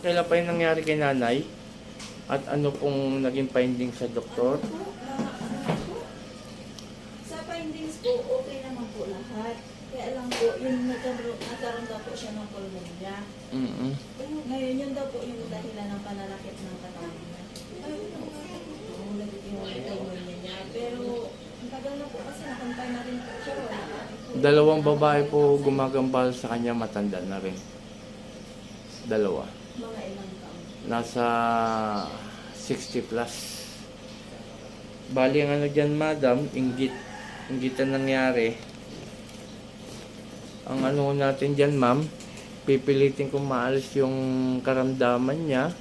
Kailan pa yung nangyari kay nanay? At ano pong naging finding sa doktor? Sa findings po, okay naman po lahat. Kaya lang po, yung nagkaroon, nagkaroon daw po siya ng pulmonya. Mm-mm. Ngayon, yun daw po yung dahilan ng pananakit ng katawan niya. Yung pulmonya niya. Pero, ang tagal na po kasi nakumpay na rin po siya. Dalawang babae po gumagambal sa kanya matanda na rin. Dalawa. Nasa 60 plus. Bali ang ano dyan madam, inggit. Inggit ang nangyari. Ang ano natin dyan ma'am, pipilitin kong maalis yung karamdaman niya.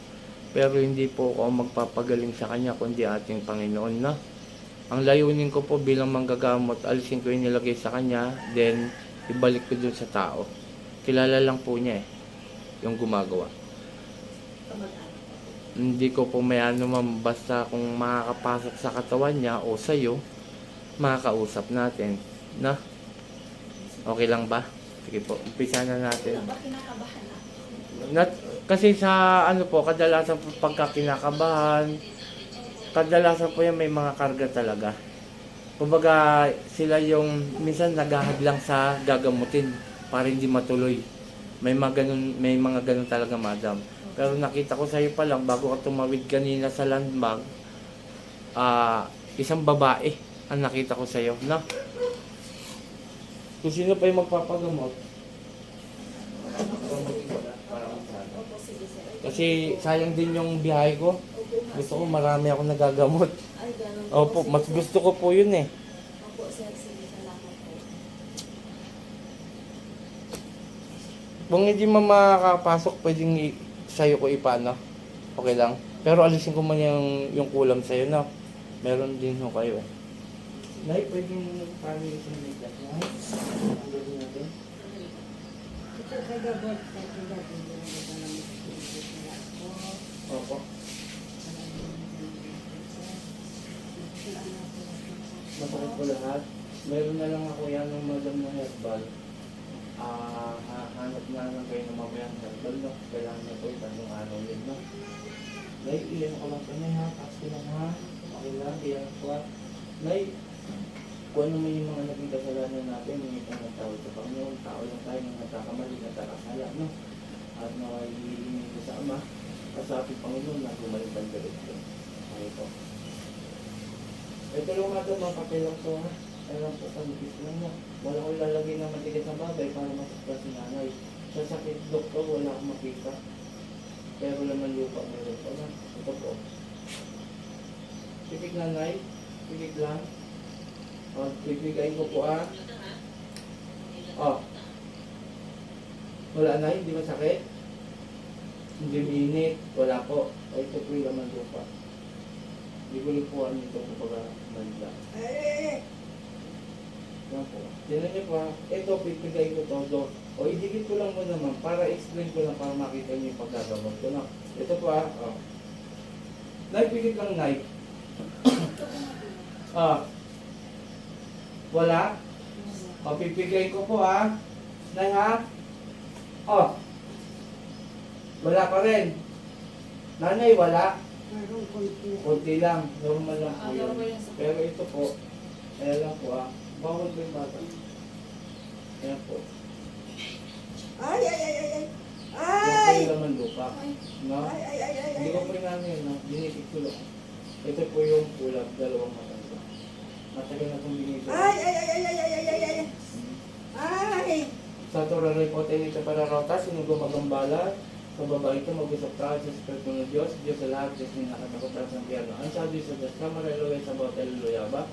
Pero hindi po ako magpapagaling sa kanya kundi ating Panginoon na. Ang layunin ko po bilang manggagamot, alisin ko yung nilagay sa kanya, then ibalik ko dun sa tao. Kilala lang po niya eh, yung gumagawa. Kamag-anak. Hindi ko po may ano ma'am, basta kung makakapasok sa katawan niya o sa'yo, makakausap natin. Na? Okay lang ba? Sige po, umpisa na natin. Ba, kinakabahan na. Not, kasi sa ano po, kadalasan po pagka kinakabahan, kadalasan po yan may mga karga talaga. Kumbaga, sila yung minsan naghahadlang sa gagamutin para hindi matuloy. May mga ganun, may mga ganun talaga, madam. Pero nakita ko sa iyo pa lang, bago ka tumawid kanina sa landmark, ah isang babae ang nakita ko sa iyo, na? Kung sino pa yung magpapagamot. Kasi sayang din yung biyahe ko. Gusto ko marami ako nagagamot. Opo, mas gusto ko po yun eh. Opo. Sige, salamat po. Kung hindi mo makakapasok, pwedeng sa'yo ko ipano. Okay lang. Pero alisin ko man yung, yung kulam sa'yo na. Meron din ho kayo eh. Nay, paano yung sinigat? Nay, ang gawin natin? Opo. Masakit ko lahat. Meron na lang ako yan ng madam na herbal. Ah, ha- hanap na lang kayo ng mamayang herbal, no? Kailangan na po itandong araw yun, no? Nay, iyan ko lang kanya, ha? Ko lang, ha? Okay lang, iyan ko, ha? Nay, kung ano yung mga naging kasalanan natin, yung itong tawag sa Panginoon, tao lang tayo ng nagkakamali, nagkakasala, no? At nakahihingin ko sa Ama, at sa ating Panginoon na gumaling pagdalit ko. Okay po. Ito lang natin mga papel lang to, ha? Alam po, panipis lang na. Wala ko ilalagay ng matigas na bagay para masakta si nanay. Sa sakit doktor, wala akong makita. Pero laman lupa meron pa na. Ito po. Pipig nanay. Pipig lang. O, pipigayin ko po ah. O. Wala na, hindi masakit. Hindi minit. Wala po. O, ito po yung laman lupa. Hindi ko lipuan nito kapag manila. Yan po. Tinan niyo po ha. Ito, pipigay ko to. do. O, idikit ko lang muna ma'am. Para explain ko lang para makita niyo yung paggagamot ko. No? Ito po ha. O. Nay, pigit lang nay. ah. Wala? O, ko po ha. Nay ha. O. Wala pa rin. Nanay, wala. Kunti lang. Normal lang po Ah, yun. Pero ito po, ayan lang po ah. Bawal po yung bata. Ayan po. Ay, ay, ay, ay, ay. Po Ay! yung laman lupa. No? Ay, ay, ay, ay, Hindi ko po yung ano no? Dinikit ko lang. Ito po yung kulap, dalawang matanda. Matagal na itong binigay. Ay, ay, ay, ay, ay, ay, ay, ay, ay. Ay! Sa ito, raripotin ito para rota, sino gumagambala, sa babae ito, mag-usap tayo sa Espiritu ng Diyos, Diyos sa lahat, Diyos na nakatakotan sa piyano. Ang sabi sa Diyos, kamareloy sa botel luyaba,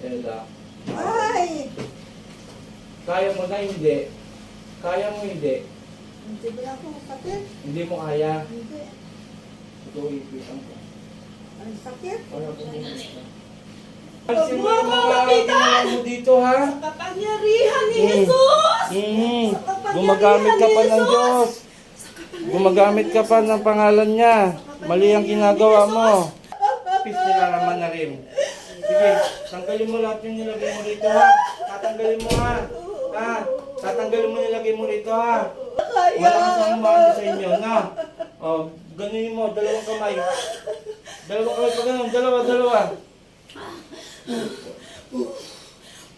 Ela, Ay! kaya mo na hindi, kaya mo hindi, Hindi ba ako kapatid? hindi mo kaya, Hindi. ito ipitan ko. Ang sakit. Wala po mo. Huwag mo ako kapitan! mo dito ha? Sa kapangyarihan ni. Jesus! Mm. Sa kapangyarihan Gumagamit ka pa ng! Diyos. Gumagamit ka pa ng pangalan niya. Mali ang ginagawa mo. Pis nila naman na rin. Sige, tanggalin mo lahat yung nilagay mo rito ha. Tatanggalin mo ha. Ha? Tatanggalin mo nilagay mo rito ha. Kaya! Wala kang sumama sa inyo na. Oh, ganunin mo, dalawang kamay. Dalawang kamay pa ganun, dalawa, dalawa.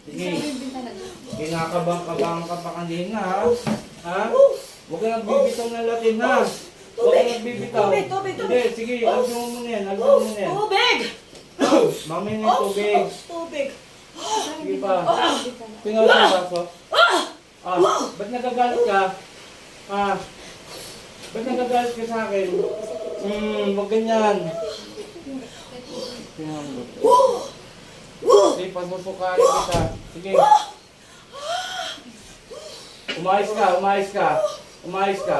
Sige. Kinakabang-kabang ka pa kanina, ha? Ha? Huwag ka nagbibitaw ng Latin, ha? Huwag ka nagbibitaw. Tubig, tubig, tubig. Hindi, sige, alsin mo muna yan, alsin mo muna yan. Tubig! Mami ng tubig. Tubig! Sige pa. Tingnan mo sa baso. Ah, ba't nagagalit ka? Ah, ba't nagagalit ka sa akin? Hmm, wag ganyan. Tingnan mo. Sige, pagsusukain kita. Sige. Umayos ka, umayos ka. Umayos ka.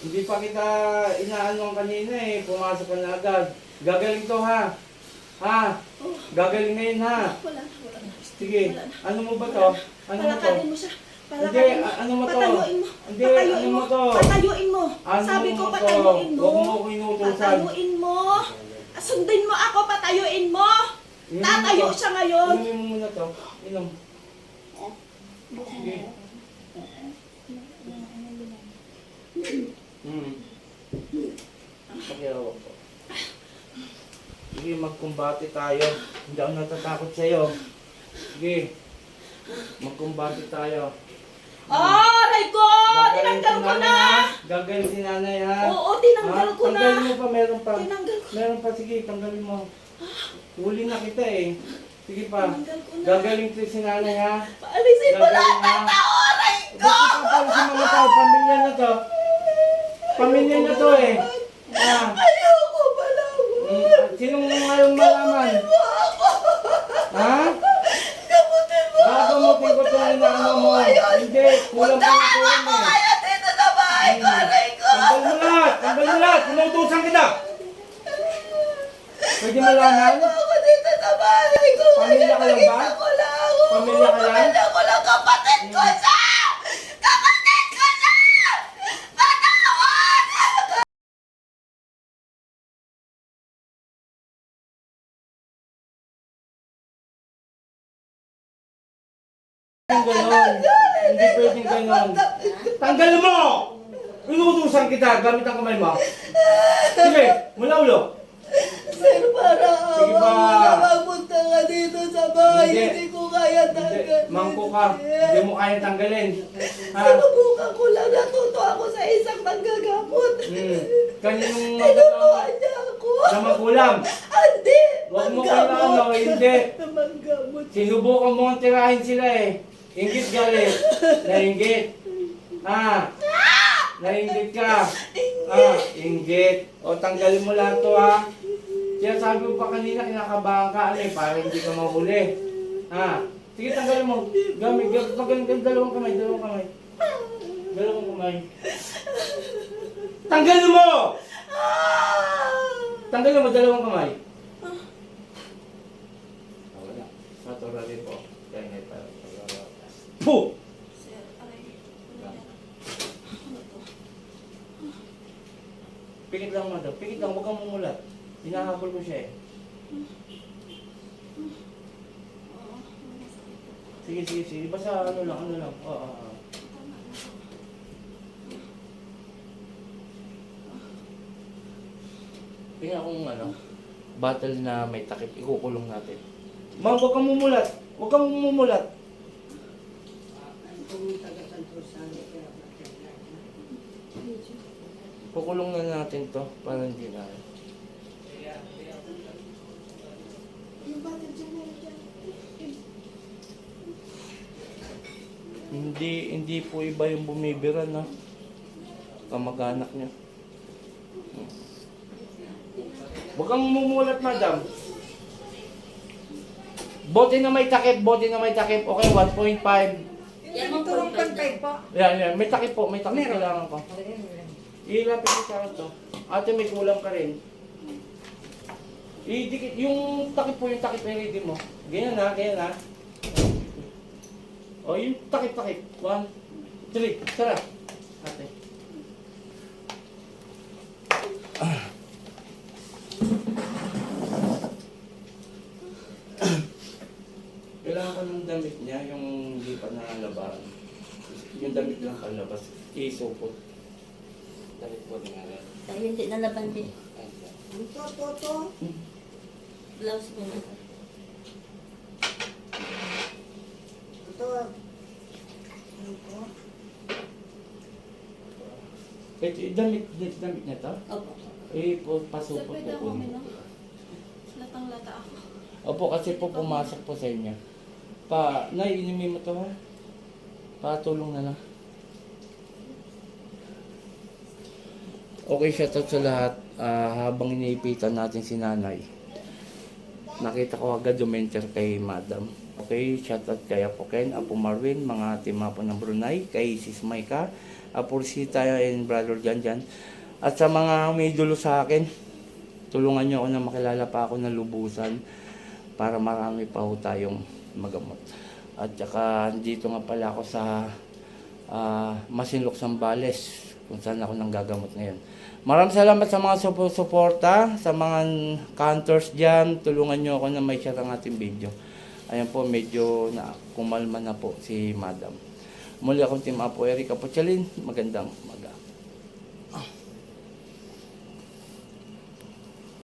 Hindi pa kita inaano kanina eh. Pumasok ka na agad. Gagaling to ha. Ha? Gagaling ngayon ha. Wala wala. Sige, ano mo ba to? Ano mo to? Palakarin mo siya. Hindi, ano mo to? Patayuin mo. Hindi, Patayuin ano mo. to? Patayuin mo. Ano Sabi ko mo to? patayuin mo. Huwag mo ko inutusan. Patayuin mo. Sundin mo ako, patayuin mo. Inom mo Tatayo to. siya ngayon. Inom mo muna to. Inom. Sige. Hmm. Pakiawa po. Sige, magkumbate tayo. Hindi ako natatakot sa'yo. Sige. Magkumbate tayo. Oh, aray ko! Tinanggal ko na! Gagaling si nanay ha. Oo, tinanggal ko na. Tanggalin mo pa, meron pa. Tinanggal ko. Meron pa, sige, tanggalin mo. Huli na kita eh. Sige pa. Gagaling si nanay ha. Paalisin mo lahat ng tao, aray ko! Ba't ipapalo si mga tao? Pamilya na to. Pamilya na to eh. Ah. Ayoko pala. Mm, Sinong ngayon malaman? Ha? Mo Baka gamutin ko ito na ano mo. Hindi, kulang pa yung kulang eh. kaya dito sa bahay ko, aray ko! Tanggal mo lahat! Tanggal mo lahat! Inutusan kita! Pwede malaman? Ako dito sa bahay ko, Pamilya ka lang ba? Pamilya ka lang? Pamilya ko lang, kapatid ko siya! Ganon. Hindi pwedeng ganon. Tanggal mo! Inutusan kita gamit ang kamay mo. Sige, mula ulo. Sir, para Sige awa pa. mo na magpunta ka dito sa bahay. Hindi. Hindi ko kaya tanggalin. mangko ka. Hindi mo kaya tanggalin. Ha? Sinubukan ko lang. Natuto ako sa isang manggagamot. Hmm. Kaninong Tinuruan niya ako. na magulang. Hindi! Huwag mo kailangan, hindi. Manggamot. Sinubukan mo ang tirahin sila eh. Ingit galit. Nainggit. Ha? Nainggit ka. Ah, inggit. O tanggalin mo lahat to ha. Kaya sabi mo pa kanina, kinakabahan ka ano eh, para hindi ka mahuli. Ha? Sige, tanggalin mo. Gamit, gamit, magaling gamit, dalawang kamay, dalawang kamay. Dalawang kamay. Tanggalin mo! Tanggalin mo, dalawang kamay. Ah, wala. Rin po. Puh! Sir, lang mo daw. Pikit lang, huwag kang mumulat. Hinahabol ko siya eh. Sige, sige, sige. Basta ano lang, ano lang. Oo, oo, oo. Tingnan akong ano, battle na may takip. Ikukulong natin. Ma'am, huwag kang mumulat. Huwag kang mumulat. Kukulong na natin to para hindi na. Yung battle dyan, meron dyan. Hindi, hindi po iba yung bumibira na kamag-anak niya. Huwag kang mumulat, madam. Bote na may takip, bote na may takip. Okay, 1.5. Yan turong pantay po. Yan, yan. May takip po, may takip kailangan ko. Ilapit ko sa akin to. Ate, may kulang ka rin. Idikit, yung takip po, yung takip ay ready mo. Ganyan na, ganyan na. O, yung takip-takip. One, three, tara. Ate. Kailangan ko ng damit niya, yung hindi pa nalabahan. Yung damit lang palabas. Isupot. Damit po din nga. Dahil hindi na nabandi. Ito, ito, ito. Blouse ko na. Ito. Ito. Ito, damit, damit na to? Opo. Eh, po, paso Sir, po pwede po. Latang-lata ako. Opo, kasi po pumasok po sa inyo. Pa, nay, inumin mo to ha? Patulong na lang. Okay, shoutout sa lahat. Ah, habang iniipitan natin si nanay, nakita ko agad dumenture kay madam. Okay, shoutout kay Apo Ken, Apo Marvin, mga tima po ng Brunei, kay Sis Maika, Apo Rosita and Brother Jan Jan. At sa mga may dulo sa akin, tulungan nyo ako na makilala pa ako ng lubusan para marami pa ho tayong magamot. At saka dito nga pala ako sa ah, Masinlok Sambales kung saan ako nang gagamot ngayon. Maraming salamat sa mga supo- suporta, sa mga counters dyan. Tulungan nyo ako na may share ang ating video. Ayan po, medyo na kumalma na po si Madam. Muli akong Team Apo Eric Apochalin. Magandang maga.